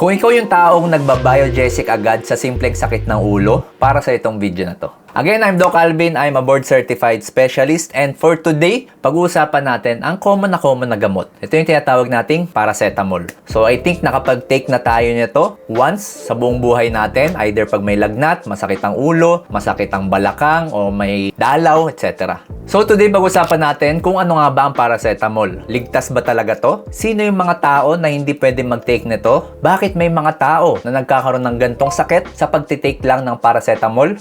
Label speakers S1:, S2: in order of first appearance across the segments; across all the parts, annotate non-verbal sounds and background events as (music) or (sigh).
S1: Kung ikaw yung taong nagbabiogesic agad sa simpleng sakit ng ulo, para sa itong video na to. Again, I'm Doc Alvin. I'm a board certified specialist and for today, pag-uusapan natin ang common na common na gamot. Ito yung tinatawag nating paracetamol. So I think nakapag-take na tayo nito once sa buong buhay natin, either pag may lagnat, masakit ang ulo, masakit ang balakang, o may dalaw, etc. So today, pag-usapan natin kung ano nga ba ang paracetamol. Ligtas ba talaga to? Sino yung mga tao na hindi pwede mag-take nito? Bakit may mga tao na nagkakaroon ng gantong sakit sa pagtitake lang ng paracetamol?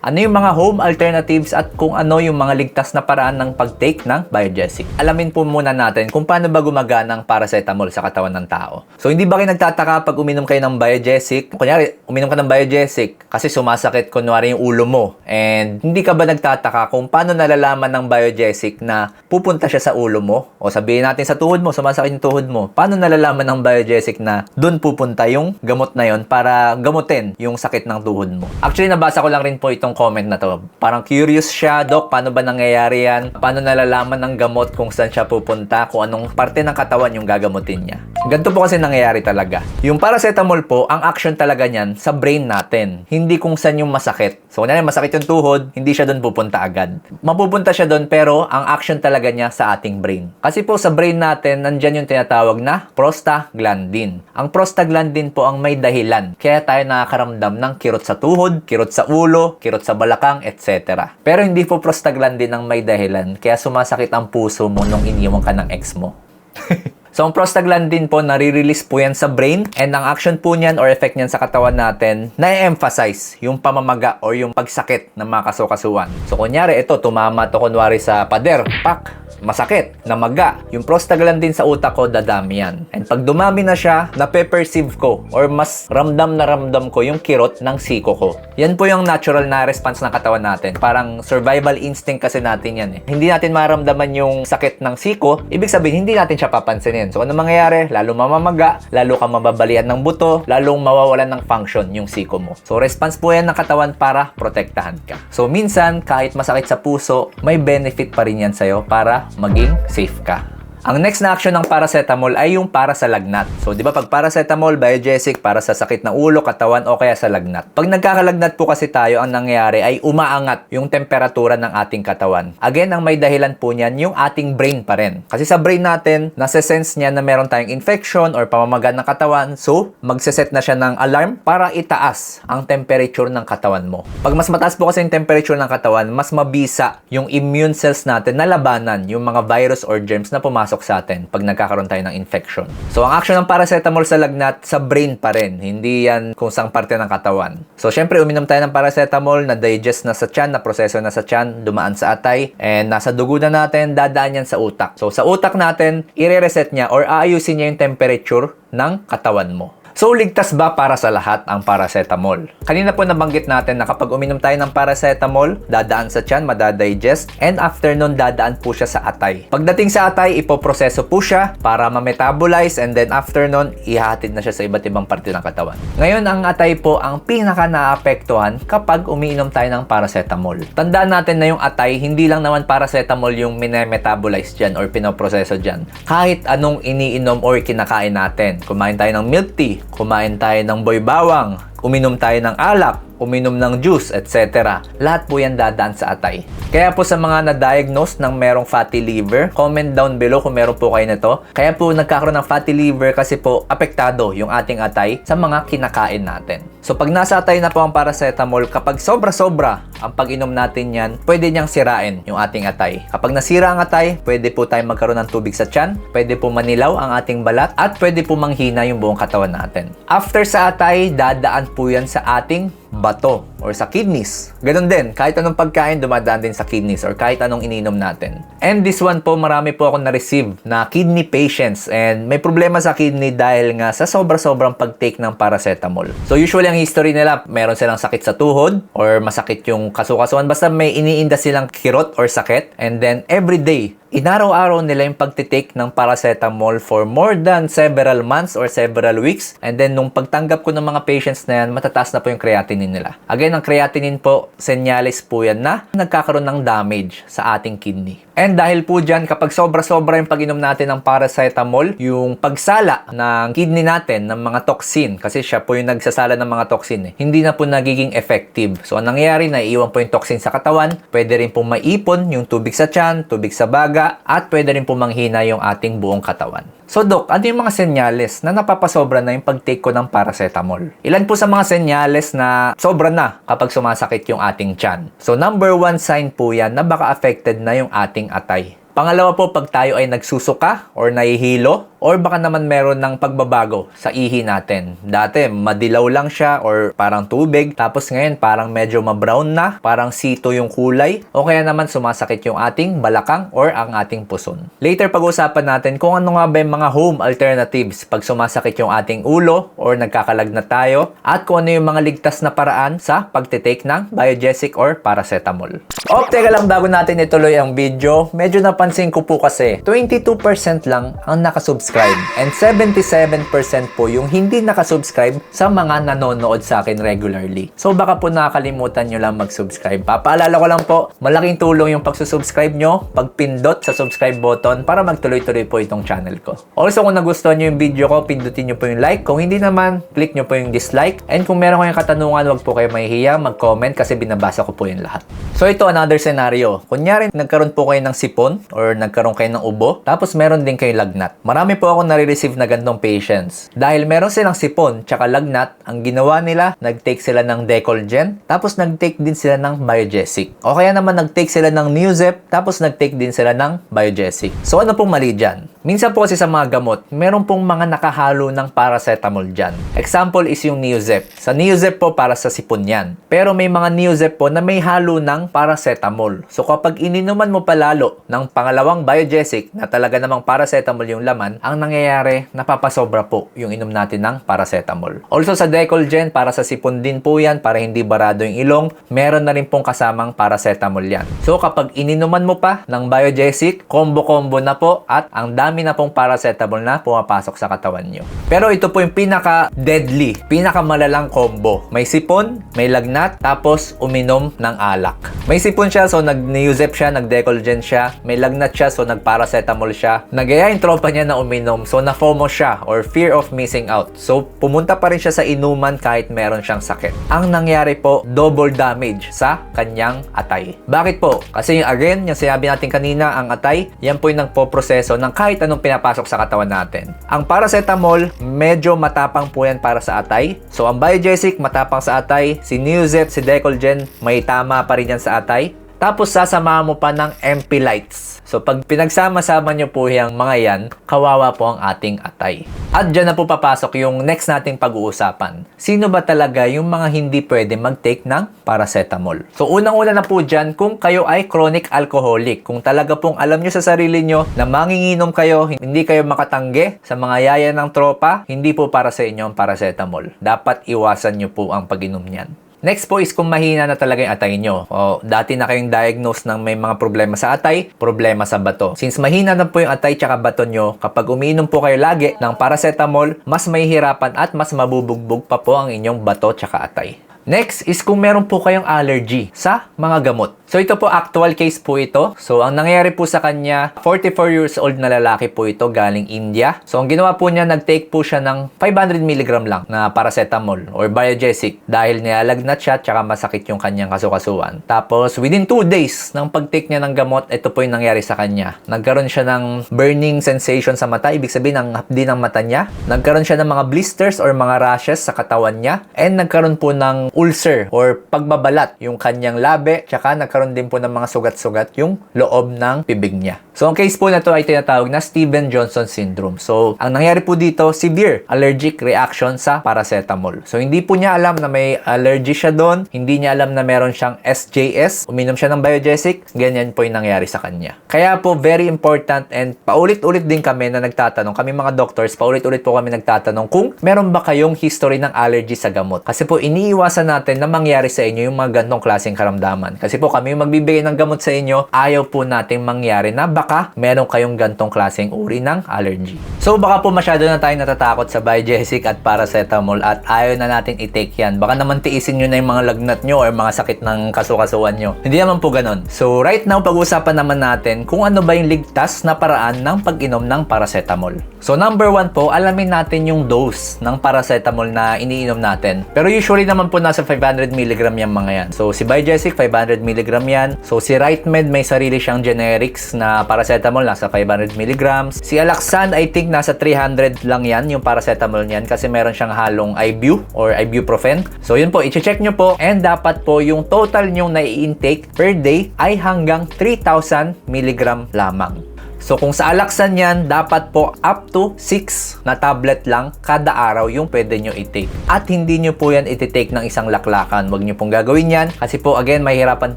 S1: Ano yung mga home alternatives at kung ano yung mga ligtas na paraan ng pag-take ng biogesic? Alamin po muna natin kung paano ba gumagana ang paracetamol sa katawan ng tao. So hindi ba kayo nagtataka pag uminom kayo ng biogesic? Kunyari, uminom ka ng biogesic kasi sumasakit kunwari yung ulo mo and hindi ka ba nagtataka kung paano nalalaman ng biogesic na pupunta siya sa ulo mo? O sabihin natin sa tuhod mo, sumasakit yung tuhod mo. Paano nalalaman ng biogesic na doon pupunta yung gamot na yon para gamutin yung sakit ng tuhod mo? Actually, nabasa ko rin po itong comment na to. Parang curious siya, Doc, paano ba nangyayari yan? Paano nalalaman ng gamot kung saan siya pupunta? Kung anong parte ng katawan yung gagamutin niya? Ganito po kasi nangyayari talaga. Yung paracetamol po, ang action talaga niyan sa brain natin. Hindi kung saan yung masakit. So, kunyari masakit yung tuhod, hindi siya doon pupunta agad. Mapupunta siya doon pero ang action talaga niya sa ating brain. Kasi po sa brain natin, nandyan yung tinatawag na prostaglandin. Ang prostaglandin po ang may dahilan. Kaya tayo nakakaramdam ng kirot sa tuhod, kirot sa ulo, kirot sa balakang, etc. Pero hindi po prostaglandin ang may dahilan. Kaya sumasakit ang puso mo nung iniwan ka ng ex mo. (laughs) So, ang prostaglandin po, nare-release po yan sa brain and ang action po niyan or effect niyan sa katawan natin, na-emphasize yung pamamaga or yung pagsakit ng mga kasukasuan. So, kunyari, ito, tumama to kunwari sa pader, pak, masakit, namaga. Yung prostaglandin sa utak ko, dadami yan. And pag dumami na siya, nape-perceive ko or mas ramdam na ramdam ko yung kirot ng siko ko. Yan po yung natural na response ng katawan natin. Parang survival instinct kasi natin yan eh. Hindi natin maramdaman yung sakit ng siko, ibig sabihin hindi natin siya papansinin. So ano mangyayari? Lalo mamamaga, lalo ka mababalian ng buto, lalong mawawalan ng function yung siko mo. So response po yan ng katawan para protektahan ka. So minsan, kahit masakit sa puso, may benefit pa rin yan sa'yo para maging safe ka. Ang next na action ng paracetamol ay yung para sa lagnat. So, di ba pag paracetamol, biogesic, para sa sakit ng ulo, katawan, o kaya sa lagnat. Pag nagkakalagnat po kasi tayo, ang nangyayari ay umaangat yung temperatura ng ating katawan. Again, ang may dahilan po niyan, yung ating brain pa rin. Kasi sa brain natin, nasa-sense niya na meron tayong infection or pamamaga ng katawan. So, magseset na siya ng alarm para itaas ang temperature ng katawan mo. Pag mas mataas po kasi yung temperature ng katawan, mas mabisa yung immune cells natin na labanan yung mga virus or germs na pumasok sa atin pag nagkakaroon tayo ng infection. So, ang action ng paracetamol sa lagnat, sa brain pa rin. Hindi yan kung saan parte ng katawan. So, syempre, uminom tayo ng paracetamol, na-digest na sa tiyan, na proseso na sa tiyan, dumaan sa atay, and nasa dugo na natin, dadaan yan sa utak. So, sa utak natin, ire-reset niya or aayusin niya yung temperature ng katawan mo. So, ligtas ba para sa lahat ang paracetamol? Kanina po nabanggit natin na kapag uminom tayo ng paracetamol, dadaan sa tiyan, madadigest, and after nun, dadaan po siya sa atay. Pagdating sa atay, ipoproseso po siya para ma-metabolize, and then after nun, ihahatid na siya sa iba't ibang parte ng katawan. Ngayon, ang atay po ang pinaka naapektuhan kapag umiinom tayo ng paracetamol. Tandaan natin na yung atay, hindi lang naman paracetamol yung mine-metabolize dyan or pinoproseso dyan. Kahit anong iniinom or kinakain natin. Kumain tayo ng milk tea, kumain tayo ng boy bawang, uminom tayo ng alak, uminom ng juice, etc. Lahat po yan dadaan sa atay. Kaya po sa mga na-diagnose ng merong fatty liver, comment down below kung meron po kayo nito. Kaya po nagkakaroon ng fatty liver kasi po apektado yung ating atay sa mga kinakain natin. So pag nasa atay na po ang paracetamol, kapag sobra-sobra ang pag-inom natin yan, pwede niyang sirain yung ating atay. Kapag nasira ang atay, pwede po tayong magkaroon ng tubig sa tiyan, pwede po manilaw ang ating balat, at pwede po manghina yung buong katawan natin. After sa atay, dadaan po yan sa ating bato or sa kidneys. Ganon din, kahit anong pagkain dumadaan din sa kidneys or kahit anong ininom natin. And this one po, marami po akong na-receive na kidney patients and may problema sa kidney dahil nga sa sobra-sobrang pag-take ng paracetamol. So usually ang history nila, meron silang sakit sa tuhod or masakit yung kasukasuan. Basta may iniinda silang kirot or sakit and then every day, inaraw-araw nila yung pagtitake ng paracetamol for more than several months or several weeks. And then, nung pagtanggap ko ng mga patients na yan, matataas na po yung creatinine nila. Again, ang creatinine po, senyales po yan na nagkakaroon ng damage sa ating kidney. And dahil po dyan, kapag sobra-sobra yung pag-inom natin ng paracetamol, yung pagsala ng kidney natin ng mga toxin, kasi siya po yung nagsasala ng mga toxin, eh, hindi na po nagiging effective. So, ang nangyayari, naiiwan po yung toxin sa katawan, pwede rin po maipon yung tubig sa tiyan, tubig sa baga, at pwede rin po manghina yung ating buong katawan. So, Dok, ano yung mga senyales na napapasobra na yung pag-take ko ng paracetamol? Ilan po sa mga senyales na sobra na kapag sumasakit yung ating tiyan? So, number one sign po yan na baka affected na yung ating atay. Pangalawa po, pag tayo ay nagsusuka or nahihilo, or baka naman meron ng pagbabago sa ihi natin. Dati, madilaw lang siya or parang tubig, tapos ngayon parang medyo ma-brown na, parang sito yung kulay, o kaya naman sumasakit yung ating balakang or ang ating puson. Later, pag-usapan natin kung ano nga ba yung mga home alternatives pag sumasakit yung ating ulo or nagkakalagnat tayo, at kung ano yung mga ligtas na paraan sa pagtitake ng biogesic or paracetamol. Oh, teka lang bago natin ituloy ang video, medyo napansin ko po kasi 22% lang ang nakasubscribe and 77% po yung hindi nakasubscribe sa mga nanonood sa akin regularly. So baka po nakakalimutan nyo lang mag-subscribe. Papaalala ko lang po, malaking tulong yung pagsusubscribe nyo, pagpindot sa subscribe button para magtuloy-tuloy po itong channel ko. Also kung nagustuhan nyo yung video ko, pindutin nyo po yung like. Kung hindi naman, click nyo po yung dislike. And kung meron kayong katanungan, wag po kayo mahihiya, mag-comment kasi binabasa ko po yung lahat. So ito another scenario. Kunyari, nagkaroon po kayo ng sipon or nagkaroon kayo ng ubo, tapos meron din kayo lagnat. Marami po ako nare-receive na gantong patients. Dahil meron silang sipon tsaka lagnat, ang ginawa nila, nag-take sila ng Decolgen, tapos nag-take din sila ng Biogesic. O kaya naman nag-take sila ng Newzep, tapos nag-take din sila ng Biogesic. So ano pong mali dyan? Minsan po kasi sa mga gamot, meron pong mga nakahalo ng paracetamol dyan. Example is yung Newzep. Sa Newzep po para sa sipon yan. Pero may mga Newzep po na may halo ng paracetamol. So kapag ininuman mo palalo ng pangalawang Biogesic na talaga namang paracetamol yung laman, ang nangyayari, napapasobra po yung inom natin ng paracetamol. Also sa Decolgen, para sa sipon din po yan, para hindi barado yung ilong, meron na rin pong kasamang paracetamol yan. So kapag ininuman mo pa ng Biogesic, combo-combo na po at ang dami na pong paracetamol na pumapasok sa katawan nyo. Pero ito po yung pinaka-deadly, pinaka-malalang combo. May sipon, may lagnat, tapos uminom ng alak. May sipon siya, so nag-Neuzep siya, nag-Decolgen siya, may lagnat siya, so nag-paracetamol siya. Nagaya yung tropa niya na uminom, so na-FOMO siya or fear of missing out. So pumunta pa rin siya sa inuman kahit meron siyang sakit. Ang nangyari po, double damage sa kanyang atay. Bakit po? Kasi yung again, yung sinabi natin kanina, ang atay, yan po yung nagpo-proseso ng kahit anong pinapasok sa katawan natin. Ang paracetamol, medyo matapang po yan para sa atay. So ang Biogesic, matapang sa atay. Si Newzep, si Decolgen, may tama pa rin yan sa atay. Tapos sasamahan mo pa ng MP lights. So pag pinagsama-sama nyo po yung mga yan, kawawa po ang ating atay. At dyan na po papasok yung next nating pag-uusapan. Sino ba talaga yung mga hindi pwede mag-take ng paracetamol? So unang-una na po dyan kung kayo ay chronic alcoholic. Kung talaga pong alam nyo sa sarili nyo na manginginom kayo, hindi kayo makatangge sa mga yaya ng tropa, hindi po para sa inyo ang paracetamol. Dapat iwasan nyo po ang pag-inom niyan. Next po is kung mahina na talaga yung atay nyo. O dati na kayong diagnose ng may mga problema sa atay, problema sa bato. Since mahina na po yung atay tsaka bato nyo, kapag umiinom po kayo lagi ng paracetamol, mas mahihirapan at mas mabubugbog pa po ang inyong bato tsaka atay. Next is kung meron po kayong allergy sa mga gamot. So ito po actual case po ito. So ang nangyayari po sa kanya, 44 years old na lalaki po ito galing India. So ang ginawa po niya, nag-take po siya ng 500 mg lang na paracetamol or biogesic dahil nilalagnat siya tsaka masakit yung kanyang kasukasuan. Tapos within 2 days ng pag-take niya ng gamot, ito po yung nangyari sa kanya. Nagkaroon siya ng burning sensation sa mata, ibig sabihin ang hapdi ng mata niya. Nagkaroon siya ng mga blisters or mga rashes sa katawan niya and nagkaroon po ng ulcer or pagbabalat yung kanyang labi tsaka nagkaroon din po ng mga sugat-sugat yung loob ng bibig niya. So, ang case po na to ay tinatawag na Steven Johnson syndrome. So, ang nangyari po dito, severe allergic reaction sa paracetamol. So, hindi po niya alam na may allergy siya doon. Hindi niya alam na meron siyang SJS. Uminom siya ng biogesic. Ganyan po yung nangyari sa kanya. Kaya po, very important and paulit-ulit din kami na nagtatanong. Kami mga doctors, paulit-ulit po kami nagtatanong kung meron ba kayong history ng allergy sa gamot. Kasi po, iniiwasan iwasan natin na mangyari sa inyo yung mga gantong klaseng karamdaman. Kasi po kami yung magbibigay ng gamot sa inyo, ayaw po nating mangyari na baka meron kayong gantong klaseng uri ng allergy. So baka po masyado na tayong natatakot sa Biogesic at paracetamol at ayaw na natin i-take yan. Baka naman tiisin nyo na yung mga lagnat nyo or mga sakit ng kasukasuan nyo. Hindi naman po ganun. So right now, pag-usapan naman natin kung ano ba yung ligtas na paraan ng pag-inom ng paracetamol. So number one po, alamin natin yung dose ng paracetamol na iniinom natin. Pero usually naman po nasa 500 mg yung mga yan. So si Biogesic 500 mg yan. So si RightMed may sarili siyang generics na paracetamol nasa 500 mg. Si Alaxan I think nasa 300 lang yan yung paracetamol niyan kasi meron siyang halong Ibu or ibuprofen. So yun po, i-check nyo po and dapat po yung total nyong nai-intake per day ay hanggang 3,000 mg lamang. So kung sa alaksan yan, dapat po up to 6 na tablet lang kada araw yung pwede nyo i-take. At hindi nyo po yan iti-take ng isang laklakan. Huwag nyo pong gagawin yan. Kasi po again, mahirapan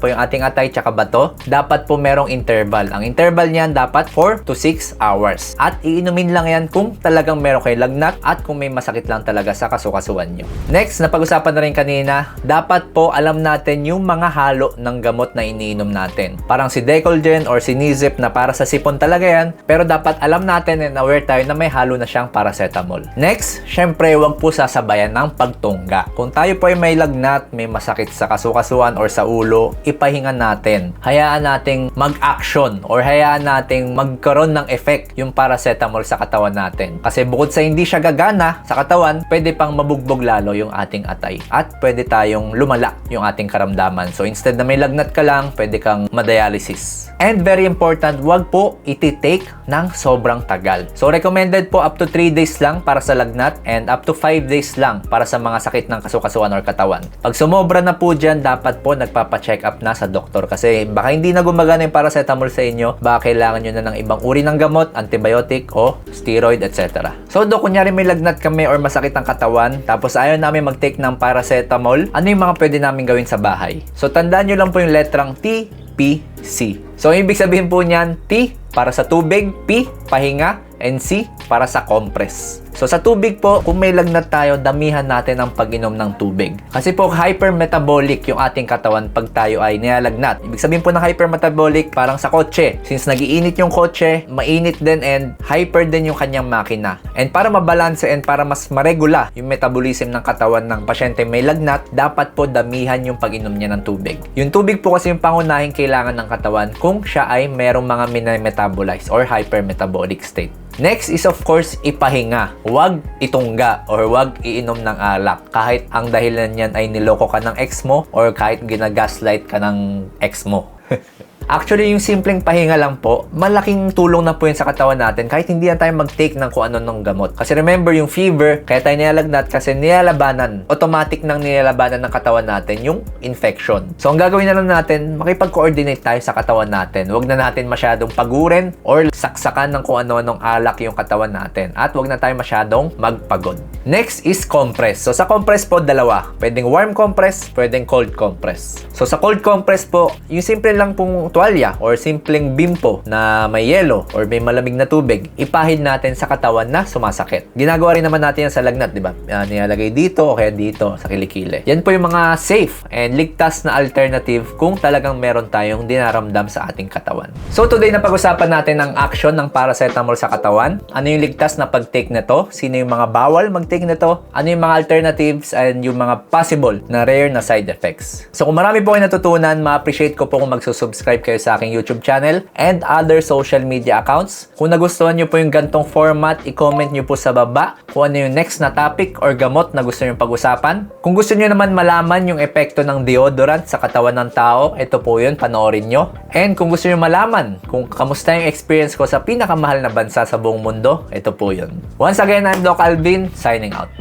S1: po yung ating atay tsaka bato. Dapat po merong interval. Ang interval niyan dapat 4 to 6 hours. At iinumin lang yan kung talagang meron kayo lagnat at kung may masakit lang talaga sa kasukasuan nyo. Next, napag-usapan na rin kanina, dapat po alam natin yung mga halo ng gamot na iniinom natin. Parang si Decolgen or si Nizip na para sa sipon talaga yan, pero dapat alam natin and aware tayo na may halo na siyang paracetamol. Next, syempre wag po sasabayan ng pagtungga. Kung tayo po ay may lagnat, may masakit sa kasukasuan or sa ulo, ipahinga natin. Hayaan nating mag-action or hayaan nating magkaroon ng effect yung paracetamol sa katawan natin. Kasi bukod sa hindi siya gagana sa katawan, pwede pang mabugbog lalo yung ating atay. At pwede tayong lumala yung ating karamdaman. So instead na may lagnat ka lang, pwede kang madialysis. And very important, wag po iti-take ng sobrang tagal. So recommended po up to 3 days lang para sa lagnat and up to 5 days lang para sa mga sakit ng kasukasuan or katawan. Pag sumobra na po dyan, dapat po nagpapa-check up na sa doktor kasi baka hindi na gumagana yung paracetamol sa inyo, baka kailangan nyo na ng ibang uri ng gamot, antibiotic o steroid, etc. So do, kunyari may lagnat kami or masakit ang katawan, tapos ayaw namin mag-take ng paracetamol, ano yung mga pwede namin gawin sa bahay? So tandaan nyo lang po yung letrang T, P, C. So, ibig sabihin po niyan, T para sa tubig, P, pahinga, and C para sa compress. So sa tubig po, kung may lagnat tayo, damihan natin ang pag-inom ng tubig. Kasi po hypermetabolic yung ating katawan pag tayo ay nilalagnat. Ibig sabihin po ng hypermetabolic, parang sa kotse. Since nagiinit yung kotse, mainit din and hyper din yung kanyang makina. And para mabalanse and para mas maregula yung metabolism ng katawan ng pasyente may lagnat, dapat po damihan yung pag-inom niya ng tubig. Yung tubig po kasi yung pangunahing kailangan ng katawan kung siya ay merong mga metabolized or hypermetabolic state. Next is of course ipahinga. Huwag itungga or huwag iinom ng alak kahit ang dahilan niyan ay niloko ka ng ex mo or kahit ginagaslight ka ng ex mo. (laughs) Actually, yung simpleng pahinga lang po, malaking tulong na po yun sa katawan natin kahit hindi na tayo mag-take ng kung ano ng gamot. Kasi remember, yung fever, kaya tayo nilalagnat kasi nilalabanan, automatic nang nilalabanan ng katawan natin yung infection. So, ang gagawin na lang natin, makipag-coordinate tayo sa katawan natin. Huwag na natin masyadong pagurin or saksakan ng kung ano-anong alak yung katawan natin. At huwag na tayo masyadong magpagod. Next is compress. So, sa compress po, dalawa. Pwedeng warm compress, pwedeng cold compress. So, sa cold compress po, yung simple lang pong tuwalya or simpleng bimpo na may yelo or may malamig na tubig, ipahid natin sa katawan na sumasakit. Ginagawa rin naman natin yan sa lagnat, di ba? Uh, nilalagay dito o kaya dito sa kilikili. Yan po yung mga safe and ligtas na alternative kung talagang meron tayong dinaramdam sa ating katawan. So today na pag-usapan natin ang action ng paracetamol sa katawan. Ano yung ligtas na pag-take nito? Sino yung mga bawal mag-take nito? Ano yung mga alternatives and yung mga possible na rare na side effects? So kung marami po kayo natutunan, ma-appreciate ko po kung magsusubscribe kayo sa aking YouTube channel and other social media accounts. Kung nagustuhan nyo po yung gantong format, i-comment nyo po sa baba kung ano yung next na topic or gamot na gusto nyo pag-usapan. Kung gusto nyo naman malaman yung epekto ng deodorant sa katawan ng tao, ito po yun, panoorin nyo. And kung gusto nyo malaman kung kamusta yung experience ko sa pinakamahal na bansa sa buong mundo, ito po yun. Once again, I'm Doc Alvin, signing out.